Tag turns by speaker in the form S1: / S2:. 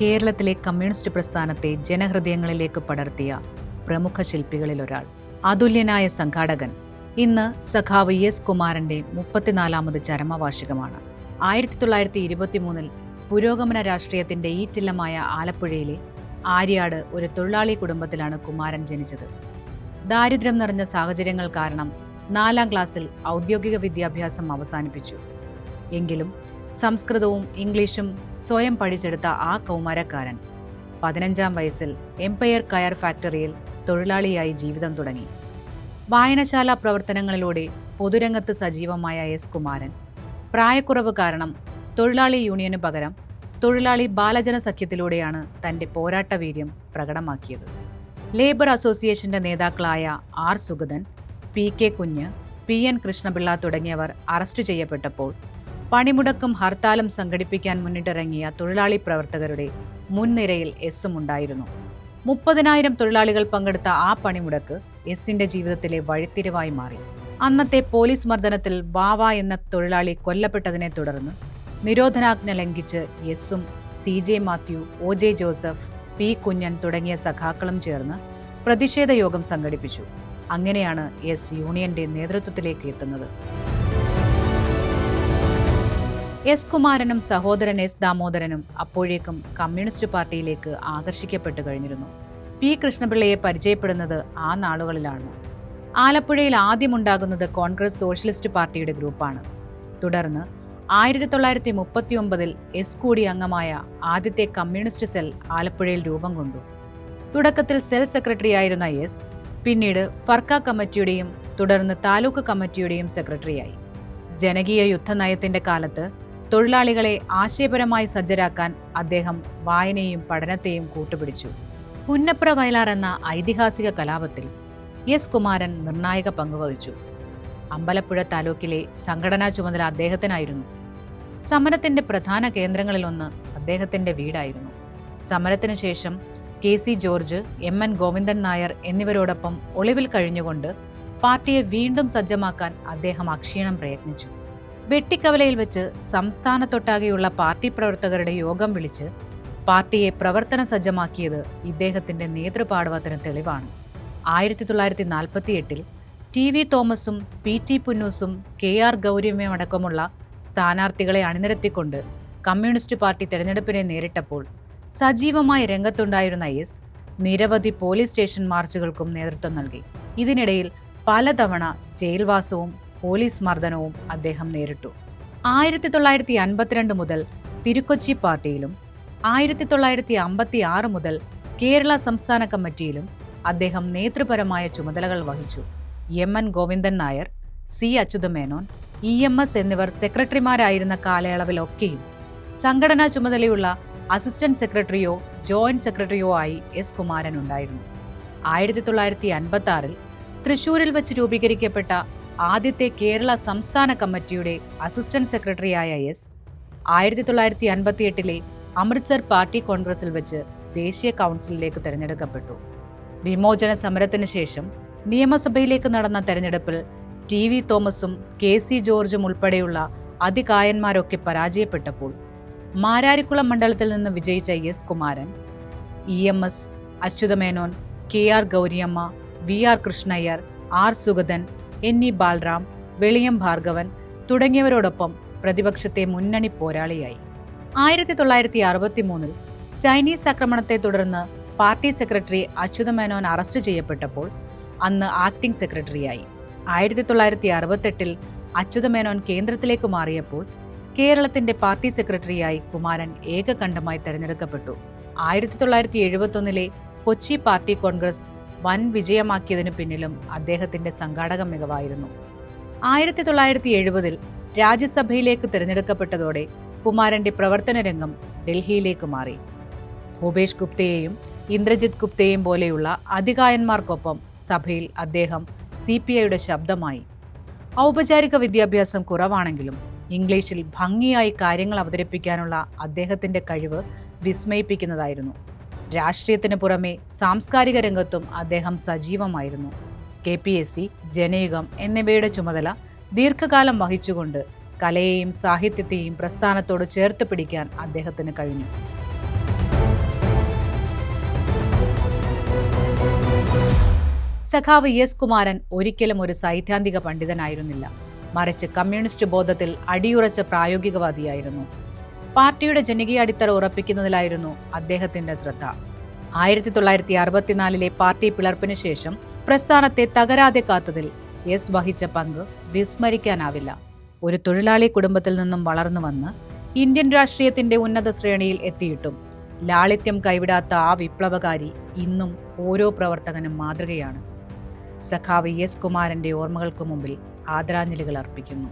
S1: കേരളത്തിലെ കമ്മ്യൂണിസ്റ്റ് പ്രസ്ഥാനത്തെ ജനഹൃദയങ്ങളിലേക്ക് പടർത്തിയ പ്രമുഖ ശില്പികളിലൊരാൾ അതുല്യനായ സംഘാടകൻ. ഇന്ന് സഖാവ് എസ് കുമാരന്റെ മുപ്പത്തിനാലാമത് ചരമവാർഷികമാണ്. ആയിരത്തി തൊള്ളായിരത്തി ഇരുപത്തിമൂന്നിൽ പുരോഗമന രാഷ്ട്രീയത്തിന്റെ ഈറ്റില്ലമായ ആലപ്പുഴയിലെ ആര്യാട് ഒരു തൊഴിലാളി കുടുംബത്തിലാണ് കുമാരൻ ജനിച്ചത്. ദാരിദ്ര്യം നിറഞ്ഞ സാഹചര്യങ്ങൾ കാരണം നാലാം ക്ലാസ്സിൽ ഔദ്യോഗിക വിദ്യാഭ്യാസം അവസാനിപ്പിച്ചു. എങ്കിലും സംസ്കൃതവും ഇംഗ്ലീഷും സ്വയം പഠിച്ചെടുത്ത ആ കൗമാരക്കാരൻ. പതിനഞ്ചാം വയസ്സിൽ എംപയർ കയർ ഫാക്ടറിയിൽ തൊഴിലാളിയായി ജീവിതം തുടങ്ങി. വായനശാല പ്രവർത്തനങ്ങളിലൂടെ പൊതുരംഗത്ത് സജീവമായ എസ് കുമാരൻ. പ്രായക്കുറവ് കാരണം തൊഴിലാളി യൂണിയന് പകരം തൊഴിലാളി ബാലജന സഖ്യത്തിലൂടെയാണ് തന്റെ പോരാട്ടവീര്യം പ്രകടമാക്കിയത്. ലേബർ അസോസിയേഷന്റെ നേതാക്കളായ R Sugathan P K Kunju P N Krishnapillai തുടങ്ങിയവർ അറസ്റ്റ് ചെയ്യപ്പെട്ടപ്പോൾ പണിമുടക്കും ഹർത്താലും സംഘടിപ്പിക്കാൻ മുന്നിട്ടിറങ്ങിയ തൊഴിലാളി പ്രവർത്തകരുടെ മുൻനിരയിൽ എസും ഉണ്ടായിരുന്നു. മുപ്പതിനായിരം തൊഴിലാളികൾ പങ്കെടുത്ത ആ പണിമുടക്ക് എസിന്റെ ജീവിതത്തിലെ വഴിത്തിരിവായി മാറി. അന്നത്തെ പോലീസ് മർദ്ദനത്തിൽ വാവ എന്ന തൊഴിലാളി കൊല്ലപ്പെട്ടതിനെ തുടർന്ന് നിരോധനാജ്ഞ ലംഘിച്ച് എസും C J Mathew O J Joseph P Kunjan തുടങ്ങിയ സഖാക്കളും ചേർന്ന് പ്രതിഷേധ യോഗം സംഘടിപ്പിച്ചു. അങ്ങനെയാണ് എസ് യൂണിയന്റെ നേതൃത്വത്തിലേക്ക് എത്തുന്നത്. എസ് കുമാരനും സഹോദരൻ എസ് ദാമോദരനും അപ്പോഴേക്കും കമ്മ്യൂണിസ്റ്റ് പാർട്ടിയിലേക്ക് ആകർഷിക്കപ്പെട്ടു കഴിഞ്ഞിരുന്നു. പി കൃഷ്ണപിള്ളയെ പരിചയപ്പെടുന്നത് ആ നാളുകളിലാണ്. ആലപ്പുഴയിൽ ആദ്യമുണ്ടാകുന്നത് കോൺഗ്രസ് സോഷ്യലിസ്റ്റ് പാർട്ടിയുടെ ഗ്രൂപ്പാണ്. തുടർന്ന് ആയിരത്തി തൊള്ളായിരത്തി മുപ്പത്തി ഒമ്പതിൽ എസ് കൂടി അംഗമായ ആദ്യത്തെ കമ്മ്യൂണിസ്റ്റ് സെൽ ആലപ്പുഴയിൽ രൂപം കൊണ്ടു. തുടക്കത്തിൽ സെൽ സെക്രട്ടറിയായിരുന്ന എസ് പിന്നീട് ഫർക്ക കമ്മിറ്റിയുടെയും തുടർന്ന് താലൂക്ക് കമ്മിറ്റിയുടെയും സെക്രട്ടറിയായി. ജനകീയ യുദ്ധനയത്തിന്റെ കാലത്ത് തൊഴിലാളികളെ ആശയപരമായി സജ്ജരാക്കാൻ അദ്ദേഹം വായനയും പഠനത്തെയും കൂട്ടുപിടിച്ചു. പുന്നപ്ര വയലാർ എന്ന ഐതിഹാസിക കലാപത്തിൽ എസ് കുമാരൻ നിർണായക പങ്കുവഹിച്ചു അമ്പലപ്പുഴ താലൂക്കിലെ സംഘടനാ ചുമതല അദ്ദേഹത്തിനായിരുന്നു. സമരത്തിന്റെ പ്രധാന കേന്ദ്രങ്ങളിലൊന്ന് അദ്ദേഹത്തിന്റെ വീടായിരുന്നു. സമരത്തിനു ശേഷം K C George M N Govindan Nair എന്നിവരോടൊപ്പം ഒളിവിൽ കഴിഞ്ഞുകൊണ്ട് പാർട്ടിയെ വീണ്ടും സജ്ജമാക്കാൻ അദ്ദേഹം അക്ഷീണം പ്രയത്നിച്ചു. വെട്ടിക്കവലയിൽ വെച്ച് സംസ്ഥാനത്തൊട്ടാകെയുള്ള പാർട്ടി പ്രവർത്തകരുടെ യോഗം വിളിച്ച് പാർട്ടിയെ പ്രവർത്തന സജ്ജമാക്കിയത് ഇദ്ദേഹത്തിന്റെ നേതൃപാടവത്തിന് തെളിവാണ്. ആയിരത്തി തൊള്ളായിരത്തി നാൽപ്പത്തി എട്ടിൽ ടി വി തോമസും പി ടി പുന്നൂസും കെ ആർ ഗൗരിയമ്മയും അടക്കമുള്ള സ്ഥാനാർത്ഥികളെ അണിനിരത്തിക്കൊണ്ട് കമ്മ്യൂണിസ്റ്റ് പാർട്ടി തെരഞ്ഞെടുപ്പിനെ നേരിട്ടപ്പോൾ സജീവമായി രംഗത്തുണ്ടായിരുന്ന എസ് നിരവധി പോലീസ് സ്റ്റേഷൻ മാർച്ചുകൾക്കും നേതൃത്വം നൽകി. ഇതിനിടയിൽ പലതവണ ജയിൽവാസവും പോലീസ് മർദ്ദനവും അദ്ദേഹം നേരിട്ടു. ആയിരത്തി തൊള്ളായിരത്തി അൻപത്തിരണ്ട് മുതൽ തിരുക്കൊച്ചി പാർട്ടിയിലും ആയിരത്തി തൊള്ളായിരത്തി അമ്പത്തി ആറ് മുതൽ കേരള സംസ്ഥാന കമ്മിറ്റിയിലും അദ്ദേഹം നേതൃപരമായ ചുമതലകൾ വഹിച്ചു. M N Govindan Nair C Achuthamenon E M S എന്നിവർ സെക്രട്ടറിമാരായിരുന്ന കാലയളവിലൊക്കെയും സംഘടനാ ചുമതലയുള്ള അസിസ്റ്റന്റ് സെക്രട്ടറിയോ ജോയിന്റ് സെക്രട്ടറിയോ ആയി എസ് കുമാരൻ ഉണ്ടായിരുന്നു. ആയിരത്തി തൊള്ളായിരത്തി അൻപത്തി ആറിൽ തൃശൂരിൽ വെച്ച് രൂപീകരിക്കപ്പെട്ട ആദ്യത്തെ കേരള സംസ്ഥാന കമ്മിറ്റിയുടെ അസിസ്റ്റന്റ് സെക്രട്ടറിയായ എസ് ആയിരത്തി തൊള്ളായിരത്തി അൻപത്തിയെട്ടിലെ അമൃത്സർ പാർട്ടി കോൺഗ്രസിൽ വെച്ച് ദേശീയ കൗൺസിലിലേക്ക് തെരഞ്ഞെടുക്കപ്പെട്ടു. വിമോചന സമരത്തിന് ശേഷം നിയമസഭയിലേക്ക് നടന്ന തെരഞ്ഞെടുപ്പിൽ ടി വി തോമസും കെ സി ജോർജും ഉൾപ്പെടെയുള്ള അതികായന്മാരൊക്കെ പരാജയപ്പെട്ടപ്പോൾ മാരാരിക്കുളം മണ്ഡലത്തിൽ നിന്ന് വിജയിച്ച S Kumaran E M S Achuthamenon K R Gauriamma V R Krishnaiyer R Sugathan N E Balaram Veliyam Bhargavan തുടങ്ങിയവരോടൊപ്പം പ്രതിപക്ഷത്തെ മുന്നണി പോരാളിയായി. ആയിരത്തി തൊള്ളായിരത്തി അറുപത്തി മൂന്നിൽ ചൈനീസ് ആക്രമണത്തെ തുടർന്ന് party secretary Achutha Menon arrest ചെയ്യപ്പെട്ടപ്പോൾ അന്ന് ആക്ടിംഗ് സെക്രട്ടറിയായി. ആയിരത്തി തൊള്ളായിരത്തി അറുപത്തെട്ടിൽ അച്യുത മേനോൻ കേന്ദ്രത്തിലേക്ക് മാറിയപ്പോൾ കേരളത്തിന്റെ പാർട്ടി സെക്രട്ടറിയായി കുമാരൻ ഏകകണ്ഠമായി തെരഞ്ഞെടുക്കപ്പെട്ടു. ആയിരത്തി തൊള്ളായിരത്തി കൊച്ചി പാർട്ടി കോൺഗ്രസ് വൻ വിജയമാക്കിയതിനു പിന്നിലും അദ്ദേഹത്തിന്റെ സംഘാടക മികവായിരുന്നു. ആയിരത്തി തൊള്ളായിരത്തി എഴുപതിൽ രാജ്യസഭയിലേക്ക് തിരഞ്ഞെടുക്കപ്പെട്ടതോടെ കുമാരന്റെ പ്രവർത്തന രംഗം ഡൽഹിയിലേക്ക് മാറി. ഭൂപേഷ് ഗുപ്തയെയും ഇന്ദ്രജിത് ഗുപ്തയെയും പോലെയുള്ള അധികായന്മാർക്കൊപ്പം സഭയിൽ അദ്ദേഹം സി പി ഐയുടെ ശബ്ദമായി. ഔപചാരിക വിദ്യാഭ്യാസം കുറവാണെങ്കിലും ഇംഗ്ലീഷിൽ ഭംഗിയായി കാര്യങ്ങൾ അവതരിപ്പിക്കാനുള്ള അദ്ദേഹത്തിന്റെ കഴിവ് വിസ്മയിപ്പിക്കുന്നതായിരുന്നു. രാഷ്ട്രീയത്തിന് പുറമെ സാംസ്കാരിക രംഗത്തും അദ്ദേഹം സജീവമായിരുന്നു. K P S C Janayugom എന്നിവയുടെ ചുമതല ദീർഘകാലം വഹിച്ചുകൊണ്ട് കലയെയും സാഹിത്യത്തെയും പ്രസ്ഥാനത്തോട് ചേർത്ത് പിടിക്കാൻ അദ്ദേഹത്തിന് കഴിഞ്ഞു. സഖാവ് എസ് കുമാരൻ ഒരിക്കലും ഒരു സൈദ്ധാന്തിക പണ്ഡിതനായിരുന്നില്ല. മറിച്ച് കമ്മ്യൂണിസ്റ്റ് ബോധത്തിൽ അടിയുറച്ച പ്രായോഗികവാദിയായിരുന്നു. പാർട്ടിയുടെ ജനകീയ അടിത്തറ ഉറപ്പിക്കുന്നതിലായിരുന്നു അദ്ദേഹത്തിന്റെ ശ്രദ്ധ. ആയിരത്തി തൊള്ളായിരത്തി അറുപത്തിനാലിലെ പാർട്ടി പിളർപ്പിന് ശേഷം പ്രസ്ഥാനത്തെ തകരാതെ കാത്തതിൽ എസ് വഹിച്ച പങ്ക് വിസ്മരിക്കാനാവില്ല. ഒരു തൊഴിലാളി കുടുംബത്തിൽ നിന്നും വളർന്നു വന്ന് ഇന്ത്യൻ രാഷ്ട്രീയത്തിന്റെ ഉന്നത ശ്രേണിയിൽ എത്തിയിട്ടും ലാളിത്യം കൈവിടാത്ത ആ വിപ്ലവകാരി ഇന്നും ഓരോ പ്രവർത്തകനും മാതൃകയാണ്. സഖാവ് എസ് കുമാരന്റെ ഓർമ്മകൾക്ക് മുമ്പിൽ ആദരാഞ്ജലികൾ അർപ്പിക്കുന്നു.